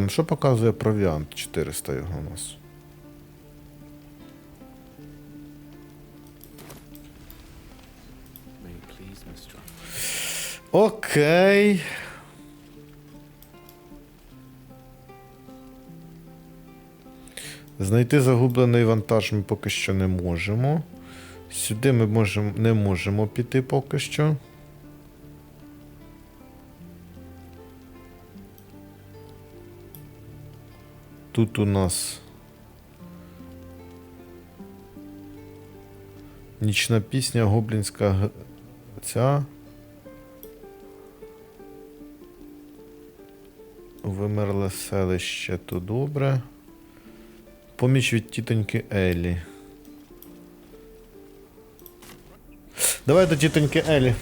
нам що показує провіант? 400 його у нас. Окей. Знайти загублений вантаж ми поки що не можемо. Сюди ми можемо, не можемо піти поки що. Тут у нас нічна пісня, гоблінська ця. Вимерле селище, то добре. Поміч від тітоньки Елі. Давай до тітоньки Елі.